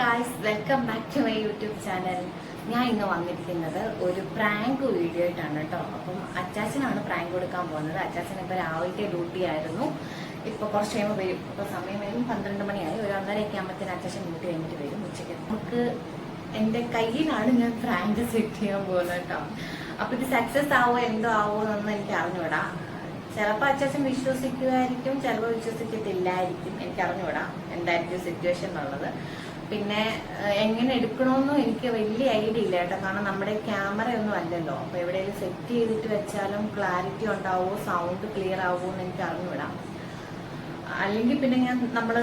Guys welcome back to my YouTube channel ഞാൻ ഇന്ന് വന്നിരിക്കുന്നത് ഒരു പ്രാങ്ക് വീഡിയോ ആയിട്ടാണ് കേട്ടോ അപ്പം അച്ചാച്ചനാണ് പ്രാങ്ക് കൊടുക്കാൻ പോകുന്നത്. അച്ചാച്ചൻ ഇപ്പോൾ രാവിലത്തെ ഡ്യൂട്ടി ആയിരുന്നു. ഇപ്പോൾ കുറച്ച് കഴിയുമ്പോൾ വരും. ഇപ്പോൾ സമയം വരും. പന്ത്രണ്ട് മണിയായി. ഒരു ഒന്നരയൊക്കെ ആകുമ്പോഴത്തേന് അച്ചാച്ചൻ ഡ്യൂട്ടി കഴിഞ്ഞിട്ട് വരും. ഉച്ചയ്ക്ക് നമുക്ക് എന്റെ കയ്യിലാണ് ഞാൻ പ്രാങ്ക് സെറ്റ് ചെയ്യാൻ പോകുന്നത് കേട്ടോ അപ്പോൾ ഇത് സക്സസ് ആവോ? എന്തോ ആവോ എന്നൊന്നും എനിക്ക് അറിഞ്ഞുവിടാ ചിലപ്പോൾ അച്ചാച്ചൻ വിശ്വസിക്കുമായിരിക്കും ചിലപ്പോൾ വിശ്വസിക്കത്തില്ലായിരിക്കും. എനിക്ക് അറിഞ്ഞുവിടാം എന്തായിരിക്കും സിറ്റുവേഷൻ എന്നുള്ളത്. പിന്നെ എങ്ങനെ എടുക്കണമെന്നും എനിക്ക് വലിയ ഐഡിയ ഇല്ല കേട്ടോ. കാരണം നമ്മുടെ ക്യാമറ ഒന്നും അല്ലല്ലോ. അപ്പൊ എവിടെയെങ്കിലും സെറ്റ് ചെയ്തിട്ട് വെച്ചാലും ക്ലാരിറ്റി ഉണ്ടാവുമോ സൗണ്ട് ക്ലിയർ ആവുമോ എന്ന് എനിക്ക് അറിഞ്ഞുവിടാം അല്ലെങ്കിൽ പിന്നെ ഞാൻ നമ്മൾ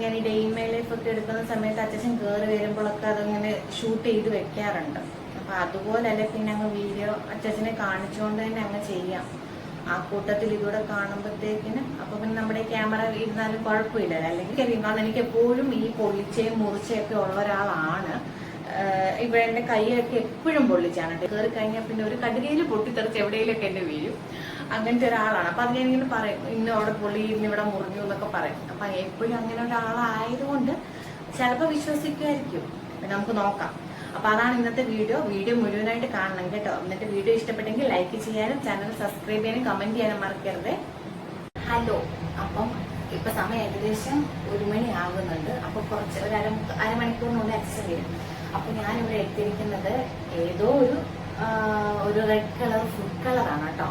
ഞാൻ ഈ ഡേ മൈ ലൈഫ് ഒക്കെ എടുക്കുന്ന സമയത്ത് അച്ഛൻ കയറി വരുമ്പോഴൊക്കെ അതങ്ങനെ ഷൂട്ട് ചെയ്ത് വെക്കാറുണ്ട്. അപ്പൊ അതുപോലെ അല്ലെ പിന്നെ അങ്ങ് വീഡിയോ അച്ഛനെ കാണിച്ചുകൊണ്ട് തന്നെ അങ്ങ് ചെയ്യാം. ആ കൂട്ടത്തിൽ ഇതൂടെ കാണുമ്പോഴത്തേക്കിന് അപ്പൊ പിന്നെ നമ്മുടെ ക്യാമറ ഇരുന്നാലും കുഴപ്പമില്ലല്ലോ അല്ലെങ്കിൽ കാരണം എനിക്ക് എപ്പോഴും ഈ പൊള്ളിച്ചയും മുറിച്ചയൊക്കെ ഉള്ള ഒരാളാണ്. ഇവിടെ എന്റെ കൈയൊക്കെ എപ്പോഴും പൊള്ളിച്ചാണ് കയറി കഴിഞ്ഞാൽ പിന്നെ ഒരു കടുകയിൽ പൊട്ടിത്തെറിച്ച് എവിടെയെങ്കിലൊക്കെ എന്റെ വീഴും. അങ്ങനത്തെ ഒരാളാണ്. അപ്പൊ അത് ഞാനിങ്ങനെ പറയും ഇന്ന് അവിടെ പൊള്ളി ഇന്ന് ഇവിടെ മുറിഞ്ഞു എന്നൊക്കെ പറയും. അപ്പൊ എപ്പോഴും അങ്ങനെ ഒരാളായതുകൊണ്ട് ചിലപ്പോൾ വിശ്വസിക്കുമായിരിക്കും. നമുക്ക് നോക്കാം. അപ്പൊ അതാണ് ഇന്നത്തെ വീഡിയോ. വീഡിയോ മുഴുവനായിട്ട് കാണണം കേട്ടോ. എന്നിട്ട് വീഡിയോ ഇഷ്ടപ്പെട്ടെങ്കിൽ ലൈക്ക് ചെയ്യാനും ചാനൽ സബ്സ്ക്രൈബ് ചെയ്യാനും കമന്റ് ചെയ്യാനും മറക്കരുത്. ഹലോ അപ്പം ഇപ്പൊ സമയം ഏകദേശം ഒരു മണി ആകുന്നുണ്ട്. അപ്പൊ കുറച്ച് ഒരു അര അരമണിക്കൂറിനുള്ളിൽ അച്ഛൻ വരും. അപ്പൊ ഞാനിവിടെ എത്തിയിരിക്കുന്നത് ഏതോ ഒരു ഒരു റെഡ് കളർ ഫുഡ് കളറാണ് കേട്ടോ.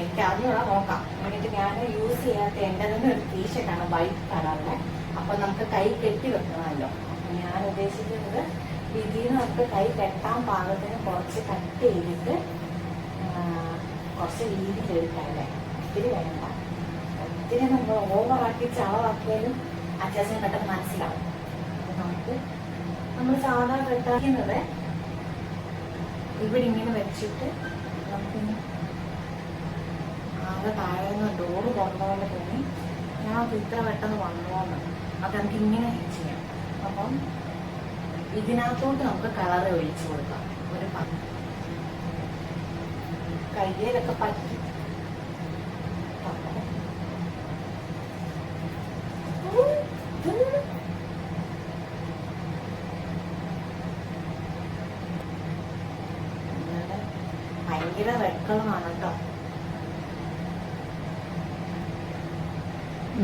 എനിക്ക് അതിനുള്ള നോക്കാം. എന്നിട്ട് ഞാൻ യൂസ് ചെയ്യാത്ത എന്റെ തന്നെ ഒരു ടീഷർട്ടാണ് വൈറ്റ് കളറിലെ അപ്പൊ നമുക്ക് കൈ കെട്ടി വെക്കണമല്ലോ. ഞാൻ ഉദ്ദേശിക്കുന്നത് ഇതിൽ നമുക്ക് കൈ കെട്ടാൻ പാകത്തിന് കുറച്ച് കട്ട് ചെയ്തിട്ട് കുറച്ച് രീതിയിൽ കേൾക്കാല്ലേ ഒത്തിരി വേണ്ട. ഒത്തിരി നമ്മൾ ഓവറാക്കി ചളവാക്കിയാലും അത്യാവശ്യം പെട്ടെന്ന് മനസ്സിലാവും. അപ്പൊ നമുക്ക് നമ്മൾ സാധാ കെട്ടാക്കുന്നത് ഇവിടെ ഇങ്ങനെ വെച്ചിട്ട് നമുക്ക് ആകെ താഴെ നിന്ന് ഡോറ് തുറന്ന പോലെ തോന്നി. ഞാൻ ഇത്ര പെട്ടെന്ന് വന്നോന്ന്. അത് നമുക്ക് ഇങ്ങനെ ചെയ്യാം. അപ്പം ഇതിനകത്തോട്ട് നമുക്ക് കളർ ഒഴിച്ചു കൊടുക്കാം. ഒരു കയ്യിലൊക്കെ പറ്റി. ഭയങ്കര റെഡ് കേട്ടോ.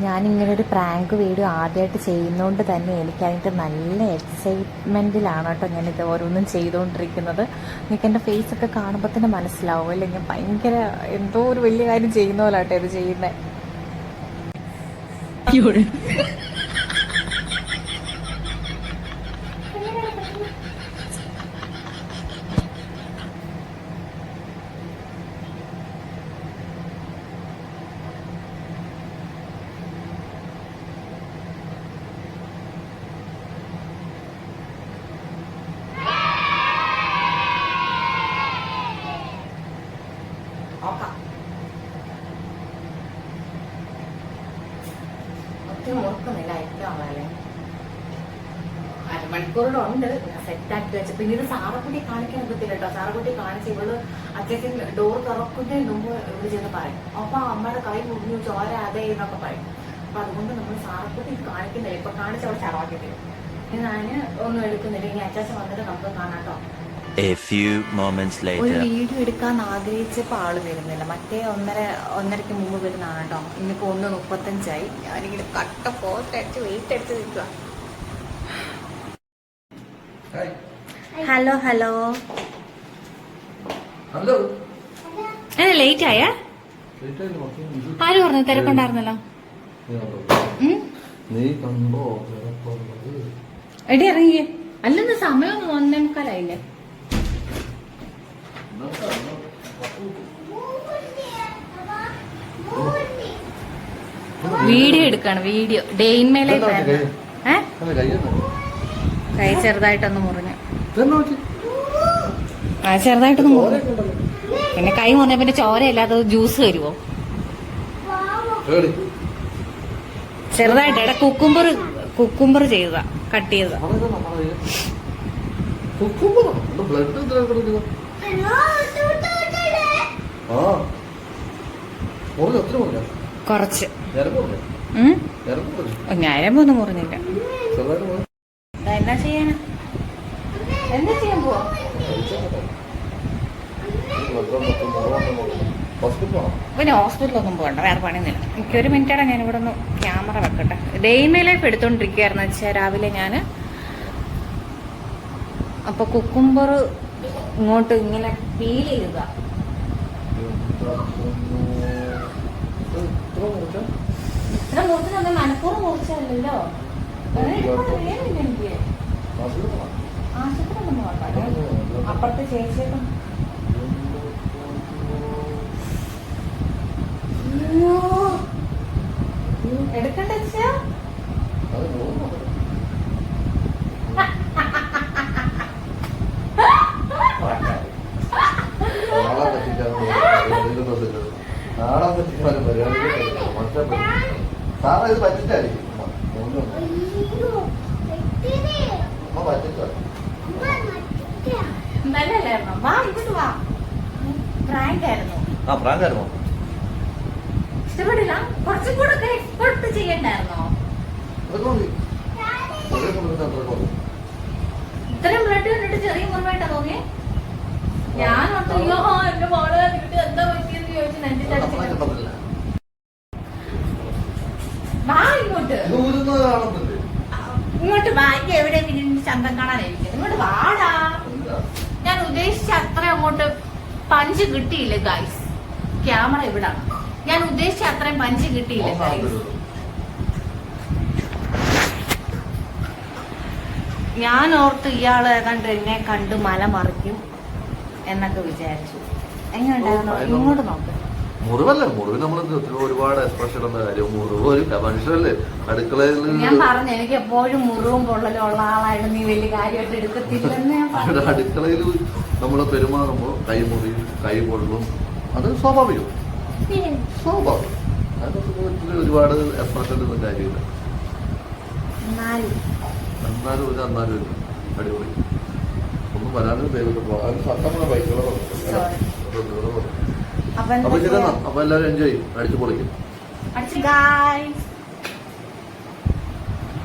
ഞാനിങ്ങനെ ഒരു പ്രാങ്ക് വീഡിയോ ആദ്യമായിട്ട് ചെയ്യുന്നതുകൊണ്ട് തന്നെ എനിക്ക് അതിന്റെ നല്ല എക്സൈറ്റ്മെന്റിലാണ് കേട്ടോ ഞാനിത് ഓരോന്നും ചെയ്തുകൊണ്ടിരിക്കുന്നത് എനിക്ക് എന്റെ ഫേസ് ഒക്കെ കാണുമ്പോൾ തന്നെ മനസ്സിലാവും. അല്ലേ? ഞാൻ ഭയങ്കര എന്തോ ഒരു വലിയ കാര്യം ചെയ്യുന്ന പോലെ കേട്ടോ ഇത് ചെയ്യുന്നത് നോക്കാം ഒത്തിരി മുറുക്കുന്നില്ല ഏറ്റവും ആളല്ലേ അരമണിക്കൂറുടെ ഉണ്ട് സെറ്റ് സെറ്റാക്കി വെച്ച്. പിന്നെ ഇത് സാറക്കുട്ടി കാണിക്കാൻ പറ്റില്ല കേട്ടോ. സാറക്കുട്ടി കാണിച്ച് ഇവൾ അത്യാവശ്യം ഡോർ തുറക്കുന്നതിന് മുമ്പ് ഇവിടെ ചെന്ന് പറയും. അപ്പൊ അമ്മയുടെ കൈ മുറിഞ്ഞു ചോര അതെ എന്നൊക്കെ പറയും. അപ്പൊ അതുകൊണ്ട് നമ്മൾ സാറക്കുട്ടി കാണിക്കുന്നില്ല. ഇപ്പൊ കാണിച്ച് അവിടെ ചളവാക്കി തരും. ഇനി ഞാൻ ഒന്നും എടുക്കുന്നില്ല. ഇനി അച്ചാച്ചൻ വന്നിട്ട് നമുക്ക് കാണാം കേട്ടോ. A few moments later. ഒരു വീഡിയോ എടുക്കാൻ ആഗ്രഹിച്ചപ്പോൾ ആൾ വരുന്നില്ല. മറ്റേ ഒന്നര ഒന്നരക്ക് മുമ്പ് വരുന്നതാണ് കേട്ടോ. ഇന്നിപ്പോ ഒന്ന് മുപ്പത്തഞ്ചായി. ഞാനിങ്ങനെ കട്ട പോസ്റ്റ് അടിച്ച് വെയിറ്റ് അടിച്ച് നിൽക്കുക ഹലോ ഹലോ ഹലോ ഏ ലേറ്റ് ആയ. ആര് പറഞ്ഞു? തിരക്കുണ്ടായിരുന്നല്ലോ. എടി ഇറങ്ങിയേ. അല്ലെന്ന് സമയം ഒന്നേ മുക്കാലായില്ലേ video എടുക്കാണ് video. Day in my life ആയിരുന്നു ഏ അല്ല, കയ്യെന്നാ? കൈ ചെറുതായിട്ടൊന്ന് മുറിഞ്ഞു? ആ ചെറുതായിട്ടൊന്ന് മുറിഞ്ഞു. പിന്നെ കൈ മുറിഞ്ഞ പിന്നെ ചോരയില്ലാതെ ജ്യൂസ് വരുവോ ഏടി? ചെറുതായിട്ട് എടാ കുക്കുംബർ കുക്കുംബർ ചെയ്തതാ കട്ട് ചെയ്തതാ. കൊറച്ച്? ഞരമ്പൊന്നും മുറിഞ്ഞില്ല. എന്നാ ചെയ്യാനാ? എന്താ ചെയ്യാൻ പോവാ? ഹോസ്പിറ്റലൊന്നും പോകണ്ട വേറെ പണിയൊന്നുമില്ല എനിക്ക് ഒരു മിനിറ്റാണ് ഞാൻ ഇവിടെ ഒന്ന് ക്യാമറ വെക്കട്ടെ. ഡെയിമേ ലൈഫ് എടുത്തോണ്ടിരിക്കുകയായിരുന്നു വെച്ചാൽ രാവിലെ ഞാൻ അപ്പൊ കുക്കുംബർ ഇങ്ങോട്ട് ഇങ്ങനെ ഫീൽ ചെയ്യുക. ഇത്ര മുറിച്ച് തന്നെ മനഃപൂർവം മുറിച്ചല്ലോ അപ്പുറത്തെ ചേച്ചിയൊക്കെ. എടുക്കണ്ട നാളെ പറ്റിക്കാനും പരിപാടി സാറേ ഇത് പറ്റിച്ചായിരിക്കും വാ പ്രാങ്ക് ആയിരുന്നു ആ കുറച്ചും കൂടെ എക്സ്പെർട്ട് ചെയ്യണ്ടായിരുന്നോ. ഇത്രയും ബ്ലഡ് കണ്ടിട്ട് ചെറിയ മുറിവായിട്ടാ തോന്നിയേ? ഞാൻ ഓർത്തു, അയ്യോ എന്റെ മോളെ കണ്ടിട്ട് എന്താ പറ്റിയെന്ന് ചോദിച്ചു നെഞ്ചിട്ട് അത് നമ്മളെ അടിച്ചു കിട്ടത്തില്ല. വാ ഇങ്ങോട്ട് ഇത് ഊരുന്നത് കാണുന്നില്ലേ ഇങ്ങോട്ട് വാ എനിക്ക് എവിടെ ചന്തം കാണാനായിരിക്കും. ഇങ്ങോട്ട് വാടാ. ഞാൻ ഉദ്ദേശിച്ച അത്ര അങ്ങോട്ട് പഞ്ച് കിട്ടിയില്ല ഗൈസ് ക്യാമറ ഇവിടാണ് ഞാൻ ഉദ്ദേശിച്ച അത്രയും പഞ്ച് കിട്ടിയില്ല ഗൈസ് ഞാൻ ഓർത്ത് ഇയാളെ കണ്ട് എന്നെ കണ്ട് മല മറിക്കും എന്നൊക്കെ വിചാരിച്ചു. എങ്ങനെയുണ്ടായിരുന്നു? ഇങ്ങോട്ട് നോക്ക്. മുറിവല്ലേ മുറിവ് നമ്മൾ ഒരുപാട് എക്സ്പ്രഷൻ ഉള്ള കാര്യം. മുറിവ് ഒരു മനുഷ്യരല്ലേ? അടുക്കളയിൽ ഞാൻ പറഞ്ഞു എനിക്ക് എപ്പോഴും മുറിവും പൊള്ളലും ഉള്ള ആളായിരുന്നു. നീ വലിയ കാര്യമായിട്ട് എടുക്കത്തില്ലെന്ന് അടുക്കളയിൽ നമ്മൾ പെരുമാറുമ്പോൾ കൈ മുറിയും കൈ പൊള്ളും. അത് സ്വാഭാവികം. സ്വാഭാവികം. ഒരുപാട് എക്സ്പ്രഷൻ ഒന്നും കാര്യമില്ല. എന്നാലും. ഒരു എന്നാലും അടിപൊളി. ഒന്നും വരാനും ദൈവത്തെ പോകാം അതിന് സത്തമുള്ള ബൈക്കുകളോ അപ്പൊ എല്ലാരും എല്ലാവരും എൻജോയ് ചെയ്യും. അടിച്ചു പൊളിക്കും.